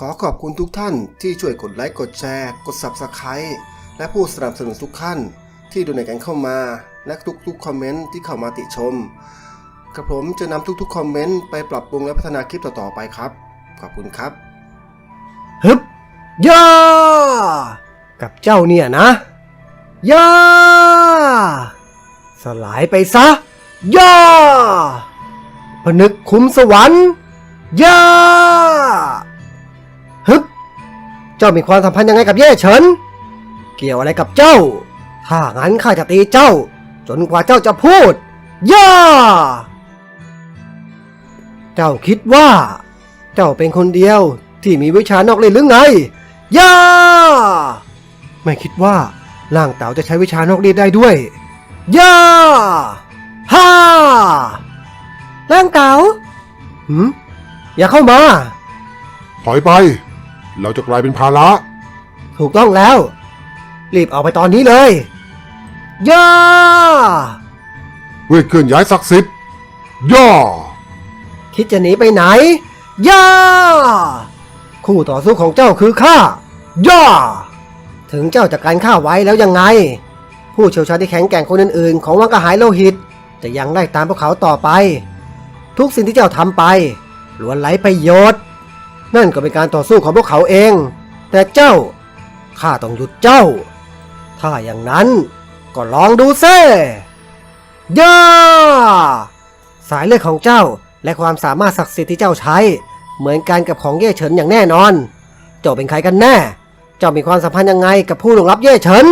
ขอขอบคุณทุกท่านที่ช่วยกดไลค์กดแชร์ กด Subscribe และผู้สนับสนุนทุกท่าน ที่ดูในกันเข้ามา และทุกๆคอมเมนต์ที่เข้ามาติชมกระผมจะนำทุกๆคอมเมนต์ไปปรับปรุงและพัฒนาคลิปต่อๆไปครับ ขอบคุณครับฮึบย่ากับเจ้าเนี่ยนะย่าสลายไปซะย่าพนึกคุ้มสวรรค์ย่า ฮึบเจ้ามีความสัมพันธ์ยังไงกับเย่เฉิน เกี่ยวอะไรกับเจ้า ถ้างั้นข้าจะตีเจ้า จนกว่าเจ้าจะพูด ย่า เจ้าคิดว่า เจ้าเป็นคนเดียวที่มีวิชานอกเล่นหรือไง ย่า ไม่คิดว่าร่างเต๋าจะใช้วิชานอกเล่นได้ด้วย ย่า ฮ่าร่างเต๋าหืมอย่าเข้ามา ถอยไป เราจะกลายเป็นภาระ ถูกต้องแล้ว รีบออกไปตอนนี้เลยย่าเวทเคลื่อนย้ายศักดิ์สิทธิ์ย่อคิดจะหนีไปไหนย่าคู่ต่อสู้ของเจ้าคือข้าย่าถึงเจ้าจะการข้าไว้แล้วยังไง ผู้เชี่ยวชาญที่แข็งแกร่งคนอื่นๆ ของวังกระหายโลหิต จะยังไล่ตามพวกเขาต่อไป ทุกสิ่งที่เจ้าทำไปล้วนไร้ประโยชน์ นั่นก็เป็นการต่อสู้ของพวกเขาเอง แต่เจ้าข้าต้องหยุดเจ้า ถ้าอย่างนั้นก็ลองดูเซ่ย่าสายเลือดของเจ้าและความสามารถศักดิ์สิทธิ์ที่เจ้าใช้ เหมือนกันกับของเย่เฉินอย่างแน่นอน เจ้าเป็นใครกันแน่ เจ้ามีความสัมพันธ์ยังไงกับผู้หลงรับเย่เฉิน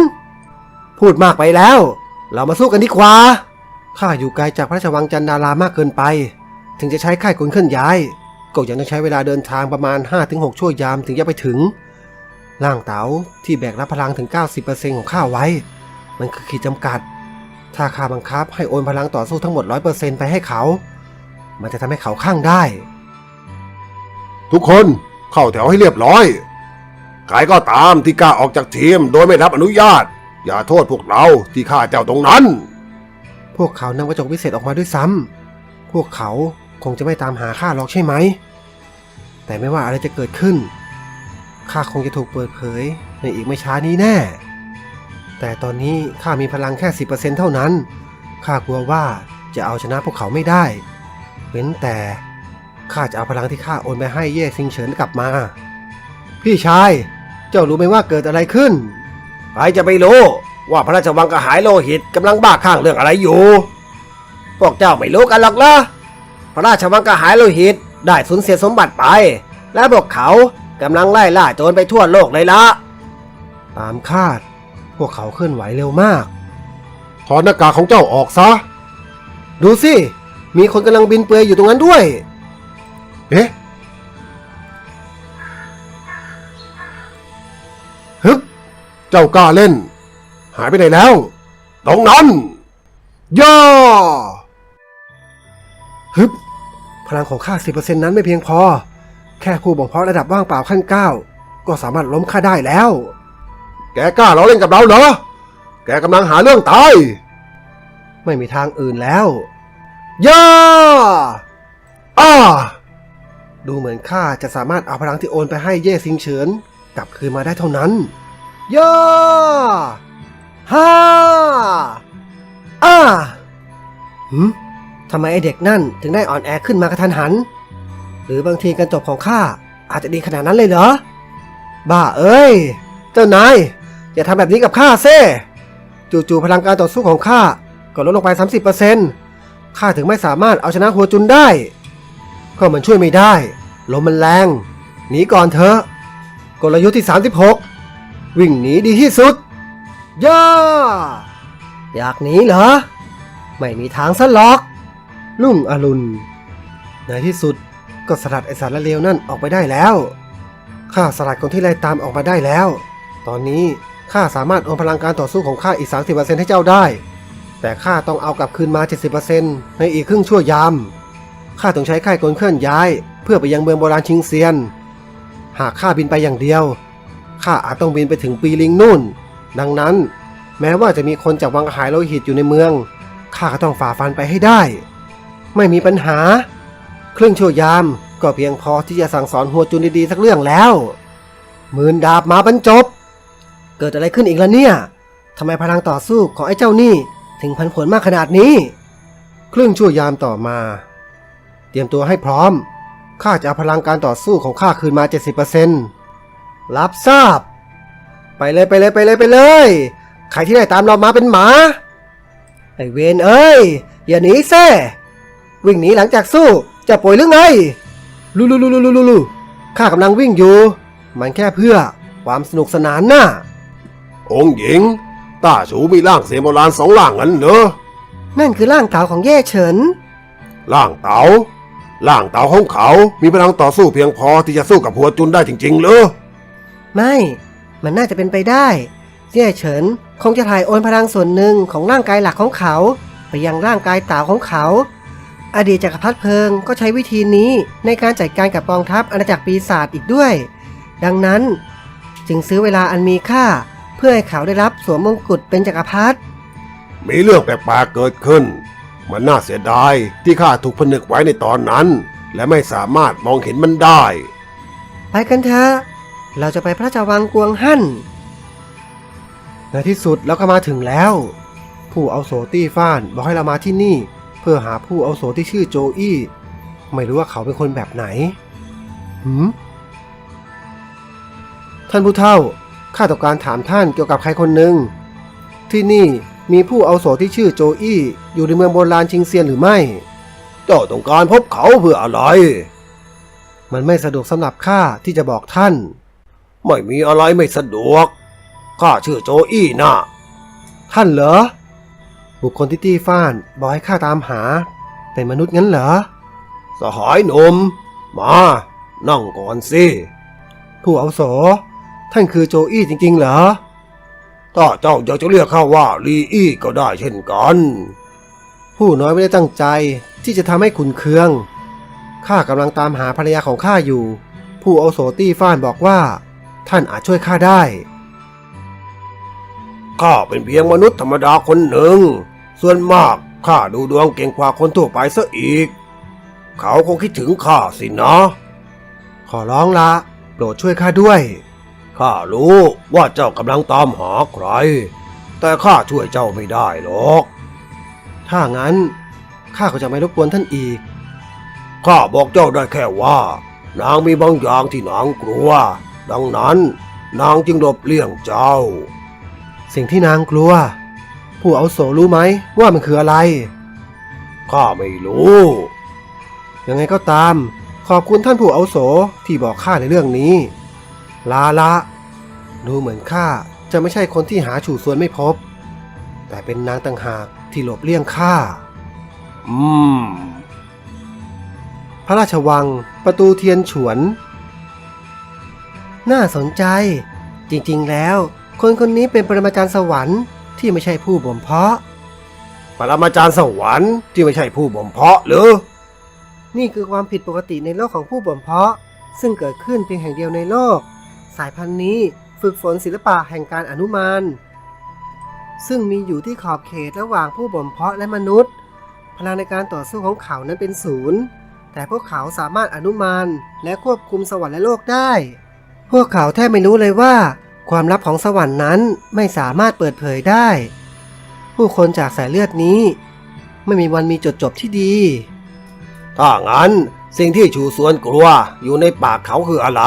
พูดมากไปแล้ว เรามาสู้กันดีกว่าข้าอยู่ไกลจากพระราชวังจันดารามากเกินไป ถึงจะใช้ค่ายขนเคลื่อนย้าย ก็ยังต้องใช้เวลาเดินทางประมาณ 5-6 ชั่วยามถึงจะไปถึง ร่างเต๋าที่แบกรับพลังถึง 90%ของข้าไว้ มันคือขีดจำกัด ถ้าข้าบังคับให้โอนพลังต่อสู้ทั้งหมด 100%ไปให้เขา มันจะทำให้เขาข้างได้ ทุกคนเข้าแถวให้เรียบร้อย ใครก็ตามที่กล้าออกจากทีมโดยไม่รับอนุญาต อย่าโทษพวกเราที่ฆ่าเจ้าตรงนั้น พวกเขานำกระจกวิเศษออกมาด้วยซ้ำ พวกเขา คงจะไม่ตามหาข้าหรอกใช่ไหม แต่ไม่ว่าอะไรจะเกิดขึ้น ข้าคงจะถูกเปิดเผยในอีกไม่ช้านี้แน่ แต่ตอนนี้ข้ามีพลังแค่ 10%เท่านั้น ข้ากลัวว่าจะเอาชนะพวกเขาไม่ได้ เว้นแต่ข้าจะเอาพลังที่ข้าโอนไปให้เย่ซิงเฉินกลับมา พี่ชาย เจ้ารู้ไหมว่าเกิดอะไรขึ้น ใครจะไปรู้ว่าพระราชวังกระหายโลหิตกำลังบ้าข้างเรื่องอะไรอยู่ พวกเจ้าไม่รู้กันหรอกนะพ ระราชวังกะหายโลหิตได้สูญเสียสมบัติไป และพวกเขากำลังไล่ล่าโจรไปทั่วโลกเลยละ ตามคาด พวกเขาเคลื่อนไหวเร็วมาก ถอดหน้ากากของเจ้าออกซะ ดูสิ มีคนกำลังบินเปลือยอยู่ตรงนั้นด้วย เอ๊ะฮึบเจ้ากล้าเล่น หายไปไหนแล้ว ตรงนั้นย่อฮึบ พลังของข้า10%นั้นไม่เพียงพอ แค่คู่บ่มเพาะระดับว่างเปล่าขั้นเก้าก็สามารถล้มข้าได้แล้ว แกกล้าล้อเล่นกับเราเหรอ แกกำลังหาเรื่องตาย ไม่มีทางอื่นแล้วย่าอ้าดูเหมือนข้าจะสามารถเอาพลังที่โอนไปให้เย่ซิงเฉินกลับคืนมาได้เท่านั้นย่าฮ่าอ้าหืม ทำไมไอเด็กนั่นถึงได้อ่อนแอขึ้นมากระทันหัน หรือบางทีการจบของข้าอาจจะดีขนาดนั้นเลยเหรอ บ้าเอ้ย เจ้านายอย่าทำแบบนี้กับข้าเซ่จู่ๆพลังการต่อสู้ของข้าก็ลดลงไป 30%ข้าถึงไม่สามารถเอาชนะหัวจุนได้ ก็มันช่วยไม่ได้ลมมันแรง หนีก่อนเถอะ กลยุทธ์ที่ 36 วิ่งหนีดีที่สุด ย่า อยากหนีเหรอ ไม่มีทางซะหรอก ลุ่งอรุณ ในที่สุดก็สลัดไอสารละเลวนั่นออกไปได้แล้ว ข้าสลัดคนที่ไล่ตามออกมาได้แล้ว ตอนนี้ข้าสามารถอนพลังการต่อสู้ของข้าอีก 30%ให้เจ้าได้ แต่ข้าต้องเอากลับคืนมา 70%ในอีกครึ่งชั่วยาม ข้าต้องใช้ค่ายกลเคลื่อนย้าย เพื่อไปยังเมืองโบราณชิงเซียน หากข้าบินไปอย่างเดียว ข้าอาจต้องบินไปถึงปีลิงนู่น ดังนั้น แม้ว่าจะมีคนจากวังหายโลหิตอยู่ในเมือง ข้าก็ต้องฝ่าฟันไปให้ได้ ไม่มีปัญหาเครื่องชั่วยามก็เพียงพอที่จะสั่งสอนหัวจุนดีๆสักเรื่องแล้วหมื่นดาบมาบรรจบ เกิดอะไรขึ้นอีกล่ะเนี่ยทำไมพลังต่อสู้ของไอ้เจ้านี่ถึงพันผลมากขนาดนี้ ครึ่งชั่วยามต่อมา เตรียมตัวให้พร้อมข้าจะเอาพลังการต่อสู้ของข้าคืนมา 70%รับทราบ ไปเลยไปเลยไปเลยไปเลยใครที่ได้ตามเรามาเป็นหมา ไอเวนเอ้ย อย่าหนีแซ่ วิ่งหนีหลังจากสู้จะป่วยหรือไงลูลูลูลูลูลูลูข้ากำลังวิ่งอยู่ มันแค่เพื่อความสนุกสนานน่ะองค์หญิงต้าชูมีร่างเสียโบราณสองร่างงั้นเหรอนั่นคือร่างเก่าของเย่เฉิน ร่างเต๋าร่างเต๋าของเขามีพลังต่อสู้เพียงพอที่จะสู้กับหัวจุนได้จริง ๆ เหรอ ไม่ มันน่าจะเป็นไปได้เย่เฉินคงจะถ่ายโอนพลังส่วนหนึ่งของร่างกายหลักของเขา ไปยังร่างกายเต่าของเขา อดีตจักรพรรดิเพลิงก็ใช้วิธีนี้ในการจัดการกับกองทัพอาณาจักรปีศาจอีกด้วย ดังนั้นจึงซื้อเวลาอันมีค่า เพื่อให้เขาได้รับสวมมงกุฎเป็นจักรพรรดิมีเรื่องแปลกๆเกิดขึ้น มันน่าเสียดายที่ข้าถูกผนึกไว้ในตอนนั้น และไม่สามารถมองเห็นมันได้ ไปกันเถอะเราจะไปพระราชวังกวงฮั่นในที่สุดเราก็มาถึงแล้ว ผู้เอาโสตี้ฟ้านบอกให้เรามาที่นี่ เพื่อหาผู้เอาโสที่ชื่อโจอี้ ไม่รู้ว่าเขาเป็นคนแบบไหนหืมท่านผู้เฒ่า ข้าต้องการถามท่านเกี่ยวกับใครคนหนึ่ง ที่นี่มีผู้เอาโสที่ชื่อโจอี้ อยู่ในเมืองโบราณชิงเซียนหรือไม่ เจ้าต้องการพบเขาเพื่ออะไร มันไม่สะดวกสำหรับข้าที่จะบอกท่าน ไม่มีอะไรไม่สะดวก ข้าชื่อโจอี้นะท่านเหรอ บุคคลที่ตี้ฟ้านบอกให้ข้าตามหา เป็นมนุษย์งั้นเหรอ สหายหนุ่มมานั่งก่อนสิผู้อาวุโสท่านคือโจอี้จริง ๆ เหรอถ้าเจ้าอยากจะเรียกข้าว่าลีอี้ก็ได้เช่นกัน ผู้น้อยไม่ได้ตั้งใจที่จะทำให้ขุนเคือง ข้ากำลังตามหาภรรยาของข้าอยู่ ผู้อาวุโสตี้ฟ้านบอกว่า ท่านอาจช่วยข้าได้ ข้าเป็นเพียงมนุษย์ธรรมดาคนหนึ่ง ส่วนมากข้าดูดวงเก่งกว่าคนทั่วไปซะอีก เขาคงคิดถึงข้าสินะ ขอร้องละโปรดช่วยข้าด้วย ข้ารู้ว่าเจ้ากำลังตามหาใคร แต่ข้าช่วยเจ้าไม่ได้หรอก ถ้างั้นข้าก็จะไม่รบกวนท่านอีก ข้าบอกเจ้าได้แค่ว่า นางมีบางอย่างที่นางกลัว ดังนั้น นางจึงหลบเลี่ยงเจ้า สิ่งที่นางกลัว ผู้เอาโสรู้ไหมว่ามันคืออะไรข้าไม่รู้ ยังไงก็ตาม ขอบคุณท่านผู้เอาโสที่บอกข้าในเรื่องนี้ ลาละ ดูเหมือนข้าจะไม่ใช่คนที่หาฉู่ส่วนไม่พบ แต่เป็นนางต่างหากที่หลบเลี่ยงข้า อืม พระราชวัง ประตูเทียนฉวน น่าสนใจ จริงๆแล้ว คนคนนี้เป็นปรมาจารย์สวรรค์ ที่ไม่ใช่ผู้บ่มเพาะ ปรมาจารย์สวรรค์ที่ไม่ใช่ผู้บ่มเพาะหรือ นี่คือความผิดปกติในโลกของผู้บ่มเพาะ ซึ่งเกิดขึ้นเพียงแห่งเดียวในโลก สายพันธุ์นี้ฝึกฝนศิลปะแห่งการอนุมาน ซึ่งมีอยู่ที่ขอบเขตระหว่างผู้บ่มเพาะและมนุษย์ พลังในการต่อสู้ของเขานั้นเป็นศูนย์แต่พวกเขาสามารถอนุมานและควบคุมสวรรค์และโลกได้ พวกเขาแทบไม่รู้เลยว่า ความลับของสวรรค์นั้นไม่สามารถเปิดเผยได้ ผู้คนจากสายเลือดนี้ ไม่มีวันมีจุดจบที่ดี ถ้างั้นสิ่งที่ชูสวนกลัวอยู่ในปากเขาคืออะไร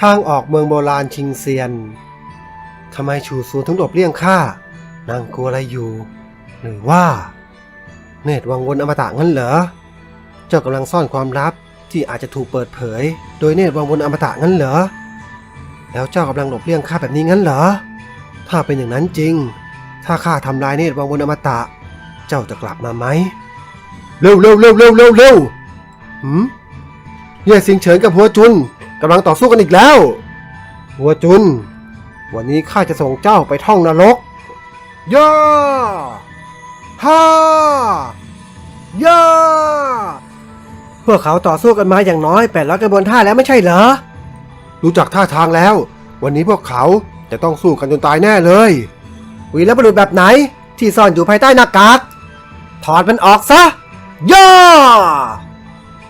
ทางออกเมืองโบราณชิงเซียนทำไมชูซูนถึงหลบเลี่ยงข้านางกลัวอะไรอยู่ หรือว่า เนตรวังวนอมตะงั้นเหรอ เจ้ากำลังซ่อนความลับที่อาจจะถูกเปิดเผย โดยเนตรวังวนอมตะงั้นเหรอ แล้วเจ้ากำลังหลบเลี่ยงข้าแบบนี้งั้นเหรอ ถ้าเป็นอย่างนั้นจริง ถ้าข้าทำลายเนตรวังวนอมตะ เจ้าจะกลับมาไหม เร็วเร็วเร็วเร็วเร็วเร็วหืมเย่สิงเฉินกับหัวจุนกำลังต่อสู้กันอีกแล้ว หัวจุน วันนี้ข้าจะส่งเจ้าไปท่องนรกย่าฮ่าย่าพวกเขาต่อสู้กันมาอย่างน้อยแปดร้อยกระบวนท่าแล้วไม่ใช่เหรอ รู้จักท่าทางแล้ว วันนี้พวกเขาจะต้องสู้กันจนตายแน่เลย วีรบุรุษแบบไหนที่ซ่อนอยู่ภายใต้หน้ากากถอดมันออกซะย่า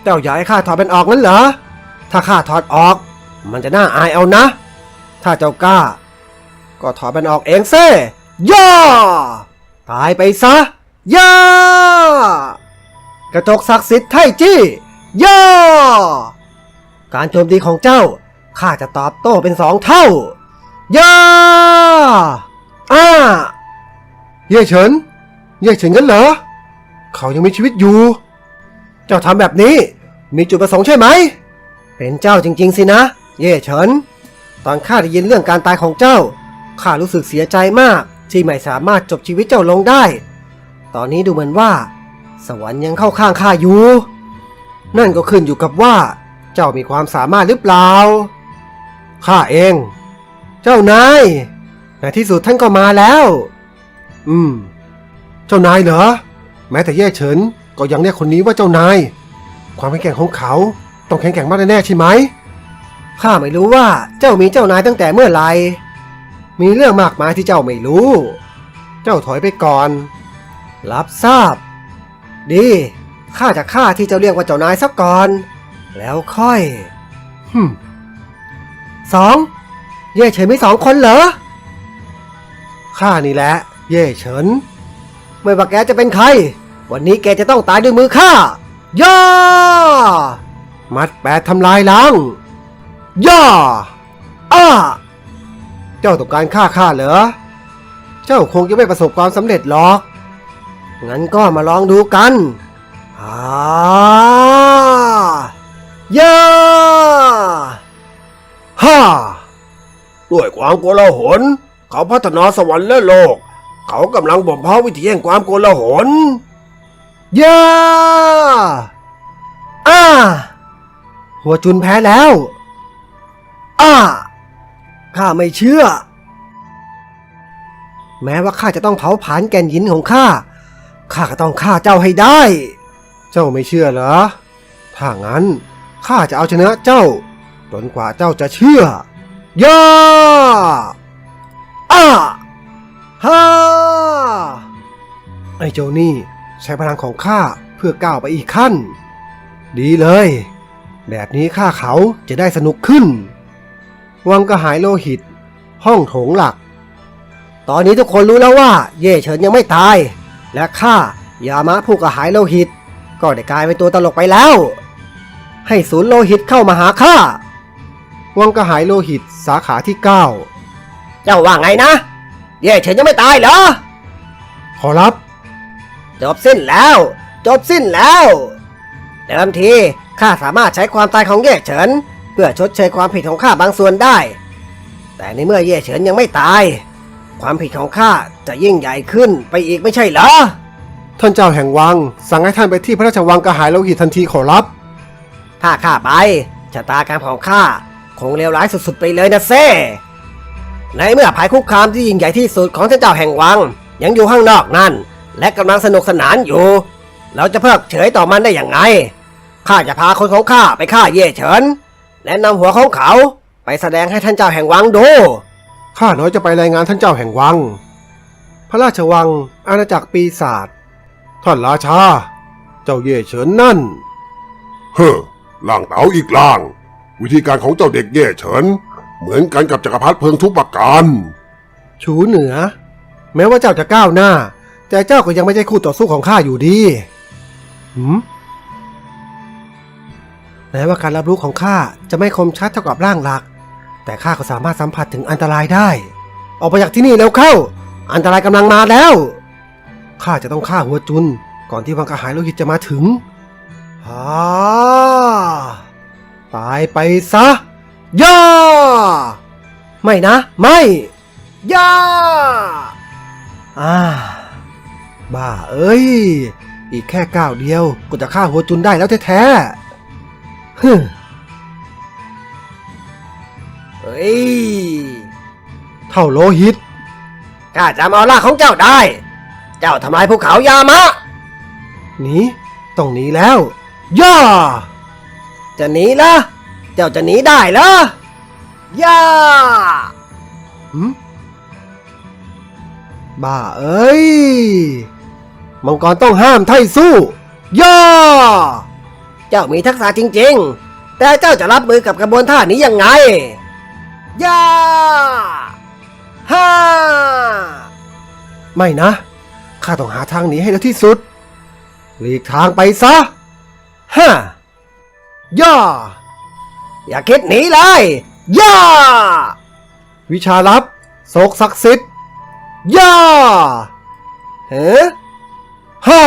เจ้าอยากให้ข้าถอดมันออกงั้นเหรอ ถ้าข้าถอดออก มันจะน่าอายเอานะ ถ้าเจ้ากล้า ก็ถอดมันออกเองเซ่ย่าตายไปซะย่ากระจกศักดิ์สิทธิ์ไทจี้ย่าการโจมตีของเจ้า ข้าจะตอบโต้เป็นสองเท่า ย่าอ้า เย่เฉิน เย่เฉินกันเหรอ เขายังมีชีวิตอยู่ เจ้าทำแบบนี้ มีจุดประสงค์ใช่ไหม เป็นเจ้าจริง ๆ สินะ เย่เฉิน ตอนข้าได้ยินเรื่องการตายของเจ้า ข้ารู้สึกเสียใจมาก ที่ไม่สามารถจบชีวิตเจ้าลงได้ ตอนนี้ดูเหมือนว่า สวรรค์ยังเข้าข้างข้าอยู่ นั่นก็ขึ้นอยู่กับว่า เจ้ามีความสามารถหรือเปล่า ข้าเอง เจ้านายในที่สุดท่านก็มาแล้ว อืม เจ้านายเหรอ แม้แต่แย่เฉินก็ยังเรียกคนนี้ว่าเจ้านาย ความแข็งแกร่งของเขา ต้องแข็งแกร่งมากแน่ๆใช่ไหม ข้าไม่รู้ว่าเจ้ามีเจ้านายตั้งแต่เมื่อไหร่ มีเรื่องมากมายที่เจ้าไม่รู้ เจ้าถอยไปก่อน รับทราบ ดีข้าจะฆ่าที่เจ้าเรียกว่าเจ้านายสักก่อน แล้วค่อยฮึม สองเย่เฉินมีสองคนเหรอข้านี่แหละ เย่เฉิน ไม่ว่าแกจะเป็นใคร วันนี้แกจะต้องตายด้วยมือข้าย่ามัดแปดทำลายล้างย่าอ้าเจ้าต้องการฆ่าข้าเหรอ เจ้าคงจะไม่ประสบความสำเร็จหรอก งั้นก็มาลองดูกันอ่าย่า ฮ่า ด้วยความโกลาหล เขาพัฒนาสวรรค์และโลก เขากำลังบ่มเพาะวิธีแห่งความโกลาหลย่าอ้า หัวจุนแพ้แล้ว อ้า ข้าไม่เชื่อ แม้ว่าข้าจะต้องเผาผลาญแก่นหินของข้า ข้าก็ต้องฆ่าเจ้าให้ได้ เจ้าไม่เชื่อเหรอ ถ้างั้นข้าจะเอาชนะเจ้า จนกว่าเจ้าจะเชื่อย่าอ้าฮ่าไอ้เจ้านี่ใช้พลังของข้าเพื่อก้าวไปอีกขั้น ดีเลย แบบนี้ข้าเขาจะได้สนุกขึ้น วังกระหายโลหิต ห้องโถงหลัก ตอนนี้ทุกคนรู้แล้วว่า เย่เฉินยังไม่ตาย และข้ายามะผู้กระหายโลหิต ก็ได้กลายเป็นตัวตลกไปแล้ว ให้ศูนย์โลหิตเข้ามาหาข้า วังกระหายโลหิตสาขาที่เก้าเจ้าว่าไงนะเย่เฉินยังไม่ตายเหรอ ขอรับ จบสิ้นแล้ว จบสิ้นแล้วเดิมทีข้าสามารถใช้ความตายของเย่เฉิน เพื่อชดเชยความผิดของข้าบางส่วนได้ แต่ในเมื่อเย่เฉินยังไม่ตาย ความผิดของข้าจะยิ่งใหญ่ขึ้นไปอีกไม่ใช่เหรอท่านเจ้าแห่งวัง สั่งให้ท่านไปที่พระราชวังกระหายโลหิตทันทีขอรับ ถ้าข้าไปชะตากรรมของข้า คงเลวร้ายสุดๆไปเลยนะเซ่ในเมื่อภัยคุกคามที่ยิ่งใหญ่ที่สุดของท่านเจ้าแห่งวัง ยังอยู่ข้างนอกนั่น และกำลังสนุกสนานอยู่ เราจะเพิกเฉยต่อมันได้อย่างไงข้าจะพาคนของข้าไปฆ่าเย่เฉินและนำหัวของเขาไปแสดงให้ท่านเจ้าแห่งวังดูข้าน้อยจะไปรายงานท่านเจ้าแห่งวัง พระราชวัง อาณาจักรปีศาจท่านราชา เจ้าเย่เฉินนั่น เฮ้อล่างเต๋าอีกล่าง วิธีการของเจ้าเด็กเย่เฉินเหมือนกันกับจักรพรรดิเพิงทุกประการชูเหนือ แม้ว่าเจ้าจะก้าวหน้า แต่เจ้าก็ยังไม่ใช่คู่ต่อสู้ของข้าอยู่ดีหืมแม้ว่าการรับรู้ของข้าจะไม่คมชัดเท่ากับร่างหลัก แต่ข้าก็สามารถสัมผัสถึงอันตรายได้ ออกไปจากที่นี่แล้วเข้า อันตรายกำลังมาแล้วข้าจะต้องฆ่าหัวจุน ก่อนที่วังกระหายโลหิตจะมาถึงฮ่า ตายไปซะ ย่า ไม่นะ ไม่ ย่า อ่า บ้าเอ้ย อีกแค่ก้าวเดียวก็จะฆ่าหัวจุนได้แล้วแท้ๆฮึเฮ้ย เท่าโลหิต ข้าจำเอาล่าของเจ้าได้ เจ้าทำลายภูเขายามะ หนี ต้องหนีแล้ว ย่า จะหนีละเจ้าจะหนีได้เหรอย่าหืมบ้าเอ้ย มังกรต้องห้ามไทสู้ ย่า เจ้ามีทักษะจริง ๆ แต่เจ้าจะรับมือกับกระบวนท่านี้ยังไง ย่าฮ่าไม่นะ ข้าต้องหาทางหนีให้เร็วที่สุด หลีกทางไปซะฮ่า ย่า อย่าคิดหนีเลย ย่า วิชาลับโศกศักดิ์สิทธิ์ ย่า เฮ้ฮ่า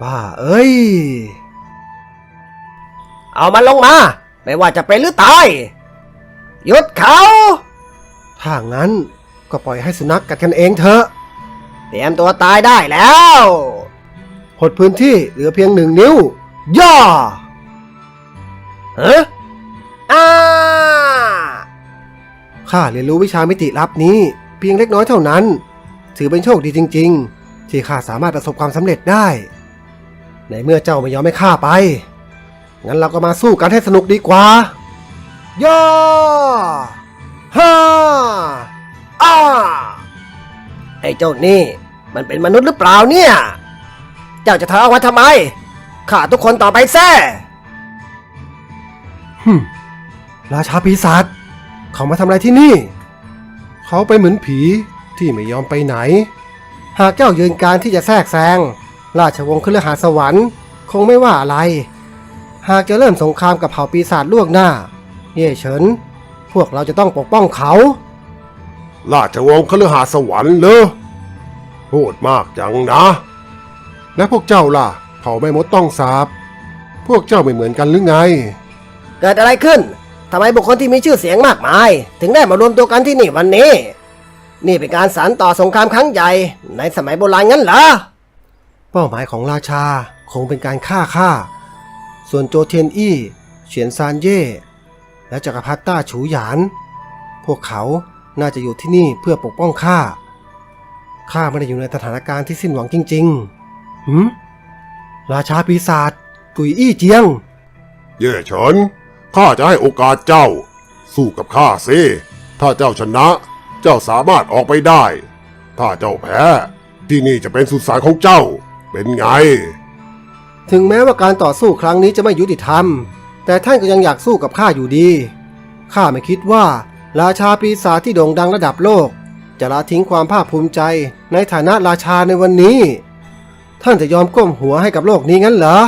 บ้าเอ้ย เอามันลงมา ไม่ว่าจะเป็นหรือตายหยุดเขา ถ้างั้นก็ปล่อยให้สุนัขกัดกันเองเถอะ เตรียมตัวตายได้แล้วหดพื้นที่เหลือเพียงหนึ่งนิ้ว ย่า เฮ้อาข้าเรียนรู้วิชามิติลับนี้ เพียงเล็กน้อยเท่านั้น ถือเป็นโชคดีจริง ๆ ที่ข้าสามารถประสบความสำเร็จได้ ในเมื่อเจ้าไม่ยอมให้ข้าไป งั้นเราก็มาสู้กันให้สนุกดีกว่า ย่าฮ่าอ้าไอ้เจ้านี่ มันเป็นมนุษย์หรือเปล่าเนี่ย เจ้าจะท้าว่าทำไม ข้าทุกคนต่อไปแซ่ ฮึมราชาปีศาจเขามาทำอะไรที่นี่ เขาไปเหมือนผีที่ไม่ยอมไปไหน หากเจ้ายืนการที่จะแทรกแซง ราชวงศ์คฤหาสวรรค์ คงไม่ว่าอะไร หากจะเริ่มสงครามกับเผ่าปีศาจล่วงหน้า เย่เฉิน พวกเราจะต้องปกป้องเขา ราชวงศ์คฤหาสวรรค์เลยพูดมากจังนะ และพวกเจ้าล่ะ เผ่าไม่มดต้องสาบ พวกเจ้าไม่เหมือนกันหรือไง เกิดอะไรขึ้นทำไมบุคคลที่มีชื่อเสียงมากมาย ถึงได้มารวมตัวกันที่นี่วันนี้ นี่เป็นการสานต่อสงครามครั้งใหญ่ ในสมัยโบราณงั้นเหรอเป้าหมายของราชาคงเป็นการฆ่าข้าส่วนโจเทียนอี้เฉียนซานเย่และจักรพรรดิต้าฉูหยาน พวกเขาน่าจะอยู่ที่นี่เพื่อปกป้องข้าข้าไม่ได้อยู่ในสถานการณ์ที่สิ้นหวังจริงๆหืมราชาปีศาจกุยอี้เจียง เย่เฉิน ข้าจะให้โอกาสเจ้า สู้กับข้าสิถ้าเจ้าชนะ เจ้าสามารถออกไปได้ ถ้าเจ้าแพ้ที่นี่จะเป็นสุสานของเจ้า เป็นไง ถึงแม้ว่าการต่อสู้ครั้งนี้จะไม่ยุติธรรม แต่ท่านก็ยังอยากสู้กับข้าอยู่ดี ข้าไม่คิดว่า ราชาปีศาจที่โด่งดังระดับโลก จะละทิ้งความภาคภูมิใจในฐานะราชาในวันนี้ ท่านจะยอมก้มหัวให้กับโลกนี้งั้นเหรอ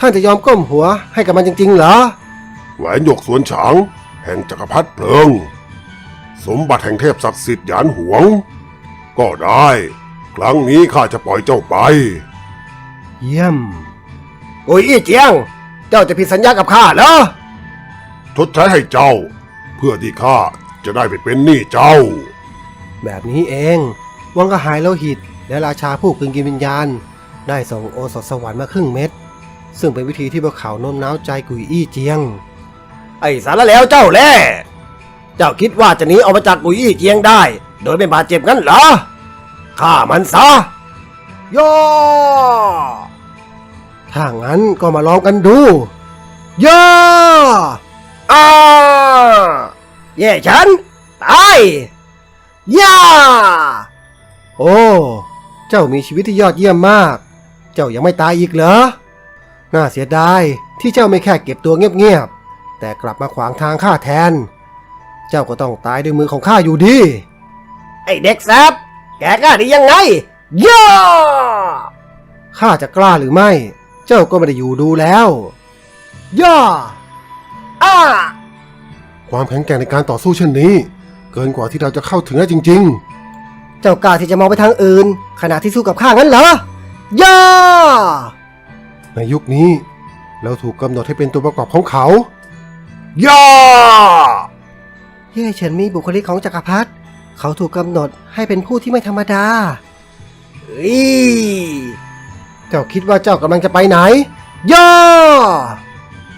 ท่านจะยอมก้มหัวให้กับมันจริงๆเหรอ แหวนหยกสวนฉาง แห่งจักรพรรดิเพลิง สมบัติแห่งเทพศักดิ์สิทธิ์หยานหวง ก็ได้ ครั้งนี้ข้าจะปล่อยเจ้าไป เยี่ยม โอ้ยอี้เจียง เจ้าจะผิดสัญญากับข้าเหรอชดใช้ให้เจ้า เพื่อที่ข้าจะได้ไปเป็นหนี้เจ้า แบบนี้เอง วังกระหายโลหิต และราชาผู้กึ่งกินวิญญาณ ได้ส่งโอสถสวรรค์มาครึ่งเม็ด ซึ่งเป็นวิธีที่พวกเขาโน้มน้าวใจกุยอี้เจียง ไอ้สารแล้วเจ้าแล่เจ้าคิดว่าจะหนีออกมาจากกุยอี้เจียงได้ โดยไม่บาดเจ็บงั้นเหรอฆ่ามันซะย่อถ้างั้นก็มาลองกันดูย่ออ้าเย่ฉันตายย่าโอ้ เจ้ามีชีวิตที่ยอดเยี่ยมมาก เจ้ายังไม่ตายอีกเหรอ น่าเสียดายที่เจ้าไม่แค่เก็บตัวเงียบๆ แต่กลับมาขวางทางข้าแทน เจ้าก็ต้องตายด้วยมือของข้าอยู่ดี ไอเด็กแซบแกกล้าได้ยังไงย่าข้าจะกล้าหรือไม่ เจ้าก็ไม่ได้อยู่ดูแล้วย่าอ้าความแข็งแกร่งในการต่อสู้เช่นนี้ เกินกว่าที่เราจะเข้าถึงได้จริงเจ้ากล้าที่จะมองไปทางอื่น ขณะที่สู้กับข้างั้นเหรอย่าๆในยุคนี้ เราถูกกำหนดให้เป็นตัวประกอบของเขา ย่าเย่เฉินมีบุคลิกของจักรพรรดิเขาถูกกำหนดให้เป็นผู้ที่ไม่ธรรมดาเฮ้ยเจ้าคิดว่าเจ้ากำลังจะไปไหน ย่า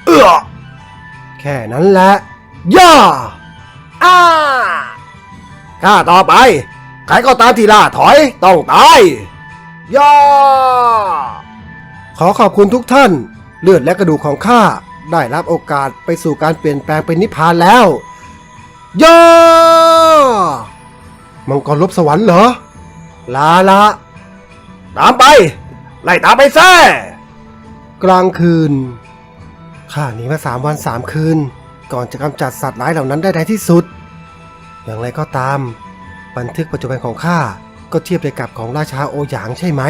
เอื้อแค่นั้นแหละ ย่า อ้าข้าต่อไป ใครก็ตามที่ล่าถอยต้องตาย ย่า ขอขอบคุณทุกท่าน เลือดและกระดูกของข้า ได้รับโอกาสไปสู่การเปลี่ยนแปลงเป็นนิพพานแล้วย่ามังกรลบสวรรค์เหรอ ลาละ ตามไป ไล่ตามไปแซ่กลางคืน ข้าหนีมาสามวันสามคืน ก่อนจะกำจัดสัตว์ร้ายเหล่านั้นได้ในที่สุด อย่างไรก็ตาม บันทึกปัจจุบันของข้าก็เทียบได้กับของราชาโอหยางใช่ไหม